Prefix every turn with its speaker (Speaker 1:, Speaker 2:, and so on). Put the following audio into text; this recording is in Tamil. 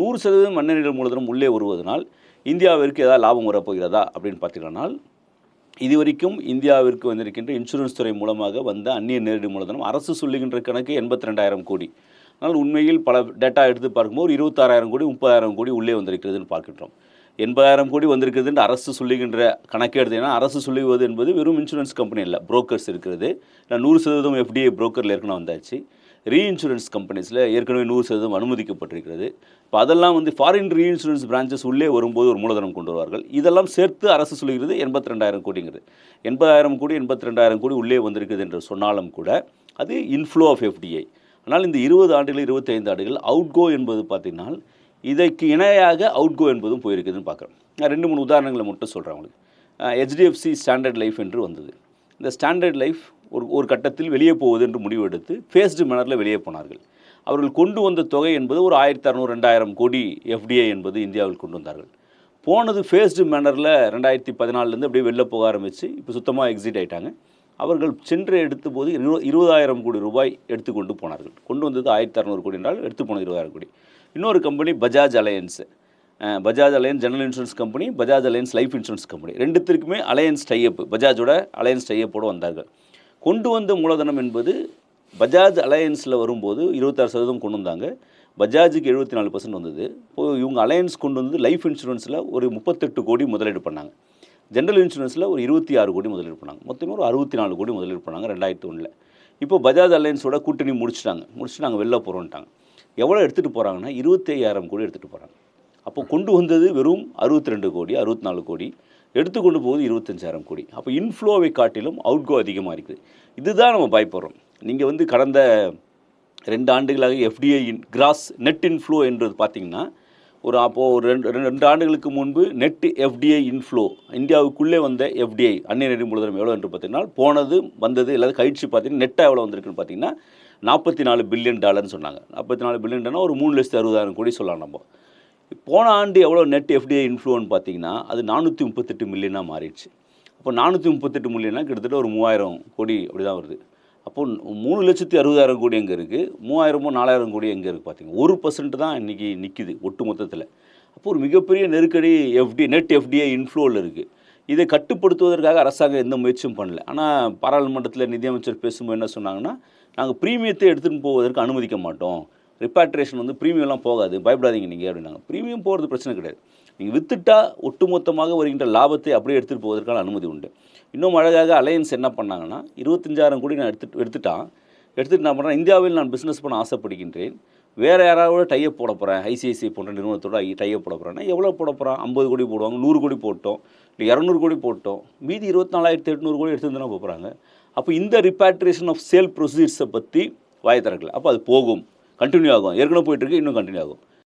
Speaker 1: நூறு சதவீதம் மண்ணெண்ணெய் மூலதனம் உள்ளே வருவதனால் இந்தியாவிற்கு ஏதாவது லாபம் வரப்போகிறதா அப்படின்னு பார்த்தீங்கன்னா இதுவரைக்கும் இந்தியாவிற்கு வந்திருக்கின்ற இன்சூரன்ஸ் துறை மூலமாக வந்த அந்நிய நேரடி மூலதனம் அரசு சொல்லுகின்ற கணக்கு எண்பத்தி ரெண்டாயிரம் கோடி. ஆனால் உண்மையில் பல டேட்டா எடுத்து பார்க்கும்போது ஒரு இருபத்தாறாயிரம் கோடி முப்பதாயிரம் கோடி உள்ளே வந்திருக்கிறதுன்னு பார்க்கின்றோம். எண்பதாயிரம் கோடி வந்திருக்கிறது என்று அரசு சொல்லுகின்ற கணக்கே எடுத்தீங்கன்னா அரசு சொல்லுவது என்பது வெறும் இன்சூரன்ஸ் கம்பெனி இல்லை புரோக்கர்ஸ் இருக்கிறது. நான் நூறு சதவீதம் எஃப்டிஐ புரோக்கரில் ஏற்கனவே வந்தாச்சு. ரீஇன்சூரன்ஸ் கம்பெனிஸில் ஏற்கனவே நூறு சதவீதம் அனுமதிக்கப்பட்டிருக்கிறது. இப்போ அதெல்லாம் வந்து ஃபாரின் ரீஇன்சூரன்ஸ் பிரான்ச்சஸ் உள்ளே வரும்போது ஒரு மூலதனம் கொண்டு வருவார்கள். இதெல்லாம் சேர்த்து அரசு சொல்கிறது எண்பத்தி ரெண்டாயிரம் கோடிங்கிறது. எண்பதாயிரம் கோடி எண்பத்தி ரெண்டாயிரம் கோடி உள்ளே வந்திருக்குது என்று சொன்னாலும் கூட அது இன்ஃப்ளோ ஆஃப் எஃப்டிஐ ஆனால் இந்த இருபது ஆண்டுகள் இருபத்தைந்து ஆண்டுகள் அவுட்கோ என்பது பார்த்தீங்கன்னா இதற்கு இணையாக அவுட்கோ என்பதும் போயிருக்குதுன்னு பார்க்குறோம். நான் ரெண்டு மூணு உதாரணங்களை மட்டும் சொல்கிறேன் உங்களுக்கு. ஹெச்டிஎஃப்சி ஸ்டாண்டர்ட் லைஃப் என்று வந்தது. இந்த ஸ்டாண்டர்ட் லைஃப் ஒரு ஒரு கட்டத்தில் வெளியே போவது என்று முடிவெடுத்து ஃபேஸ்டு மேனரில் வெளியே போனார்கள். அவர்கள் கொண்டு வந்த தொகை என்பது ஒரு ஆயிரத்தி அறநூறு ரெண்டாயிரம் கோடி எஃப்டிஐ என்பது இந்தியாவில் கொண்டு வந்தார்கள். போனது ஃபேஸ்டு மேனரில் ரெண்டாயிரத்தி பதினாலுலேருந்து அப்படியே வெளில போக ஆரம்பித்து இப்போ சுத்தமாக எக்ஸிட் ஆகிட்டாங்க அவர்கள் சென்று எடுத்த போது இருபதாயிரம் கோடி ரூபாய் எடுத்துக்கொண்டு போனார்கள். கொண்டு வந்தது ஆயிரத்தி அறநூறு கோடி என்றால் எடுத்து போனது இருபதாயிரம் கோடி. இன்னொரு company Bajaj Allianz Bajaj Allianz general insurance company Bajaj Allianz life insurance company ரெண்டுத்திற்குமே Allianz tie up பஜாஜோட அலையன்ஸ் டைஅப்போடு வந்தார்கள். கொண்டு வந்த மூலதனம் என்பது பஜாஜ் அலையன்ஸில் வரும்போது இருபத்தாறு சதவீதம் கொண்டு வந்தாங்க. பஜாஜுக்கு எழுபத்தி நாலு பர்சன்ட் வந்தது. இப்போது இவங்க அலையன்ஸ் கொண்டு வந்து லைஃப் இன்சூரன்ஸில் ஒரு முப்பத்தெட்டு கோடி முதலீடு பண்ணாங்க. ஜென்ரல் இன்சூரன்ஸில் ஒரு இருபத்தி ஆறு கோடி முதலீடு பண்ணாங்க. மொத்தமே ஒரு அறுபத்தி நாலு கோடி முதலீடு பண்ணாங்க ரெண்டாயிரத்தி ஒன்றில். இப்போ பஜாஜ் அலையன்ஸோட கூட்டணி முடிச்சிட்டாங்க. முடிச்சு நாங்கள் வெளில போகிறோன்ட்டாங்க எவ்வளோ எடுத்துகிட்டு போகிறாங்கன்னா இருபத்தி ஐயாயிரம் கோடி எடுத்துகிட்டு போகிறாங்க அப்போ கொண்டு வந்தது வெறும் அறுபத்தி ரெண்டு கோடி அறுபத்தி நாலு கோடி. எடுத்து கொண்டு போகுது இருபத்தஞ்சாயிரம் கோடி. அப்போ இன்ஃப்ளோவை காட்டிலும் அவுட்கோ அதிகமாக இருக்குது. இதுதான் நம்ம பயப்படுறோம். நீங்கள் வந்து கடந்த ரெண்டு ஆண்டுகளாக FDI in gross net inflow என்றது பார்த்திங்கன்னா ஒரு அப்போது ஒரு ரெண்டு ரெண்டு ரெண்டு ஆண்டுகளுக்கு முன்பு நெட் எஃப்டிஐ இன்ஃப்ளோ இந்தியாவுக்குள்ளே வந்த எஃப்டிஐ அந்நிய நெறி மூலதனம் எவ்வளோ என்று பார்த்தீங்கன்னா போனது வந்தது இல்லாத கழிச்சு பார்த்தீங்கன்னா நெட்டாக எவ்வளோ வந்திருக்குன்னு பார்த்தீங்கன்னா நாற்பத்தி நாலு பில்லியன் டாலர்னு சொன்னாங்க. நாற்பத்தி நாலு பில்லியன் ஒரு மூணு லட்சத்து அறுபதாயிரம் கோடி சொல்லலாம் நம்ம. போன ஆண்டு எவ்வளோ நெட் எஃப்டிஐ இன்ஃப்ளூன்னு பார்த்தீங்கன்னா அது நானூற்றி முப்பத்தெட்டு மில்லியனாக மாறிடுச்சு. அப்போ நானூற்றி முப்பத்தெட்டு மில்லியனா கிட்டத்தட்ட ஒரு மூவாயிரம் கோடி அப்படி தான் வருது. அப்போ மூணு லட்சத்தி அறுபதாயிரம் கோடி எங்கே இருக்குது மூவாயிரமோ நாலாயிரம் கோடி எங்கே இருக்குது பார்த்தீங்கன்னா ஒரு பர்சன்ட் தான் இன்றைக்கி நிற்கிது ஒட்டு மொத்தத்தில். அப்போ ஒரு மிகப்பெரிய நெருக்கடி எஃப்டி நெட் எஃப்டிஐ இன்ஃப்ளோவில் இருக்குது இதை கட்டுப்படுத்துவதற்காக அரசாங்கம் எந்த முயற்சியும் பண்ணல. ஆனால் பாராளுமன்றத்தில் நிதியமைச்சர் பேசும்போது என்ன சொன்னாங்கன்னா நாங்கள் ப்ரீமியத்தை எடுத்துகிட்டு போவதற்கு அனுமதிக்க மாட்டோம். ரிப்பாட்ரேஷன் வந்து ப்ரீமியம்லாம் போகாது. பயப்படாதீங்க நீங்கள் அப்படின்னாங்க. ப்ரீமியம் போகிறது பிரச்சனை கிடையாது. நீங்கள் வித்துட்டா ஒட்டுமொத்தமாக வருகின்ற லாபத்தை அப்படியே எடுத்துகிட்டு போவதற்கான அனுமதி உண்டு. இன்னும் அழகாக அலையன்ஸ் என்ன பண்ணாங்கன்னா இருபத்தஞ்சாயிரம் கோடி நான் எடுத்துட்டு எடுத்துட்டான் எடுத்துகிட்டு நான் பண்ணுறேன் இந்தியாவில் நான் பிஸ்னஸ் பண்ண ஆசைப்படுகின்றேன். வேறு யாராவது டைப் போட போகிறேன் ஐசிஐசிஐ போன்ற நிறுவனத்தோட டைப் போட போகிறேன்னா எவ்வளோ போட போகிறான் ஐம்பது கோடி போடுவாங்க நூறு கோடி போட்டோம் இல்லை இரநூறு கோடி போட்டோம். மீதி இருபத்தி நாலாயிரத்தி எட்நூறு கோடி எடுத்து தானே போகிறாங்க அப்போ இந்த ரிப்பாட்ரேஷன் ஆஃப் சேல் ப்ரொசீஜர்ஸை பற்றி வாய் திறக்கல. அப்போ அது போகும். கண்டினியூ ஆகும். ஏற்கனவே போயிட்டுருக்கு இன்னும் கண்டினியூ ஆகும்.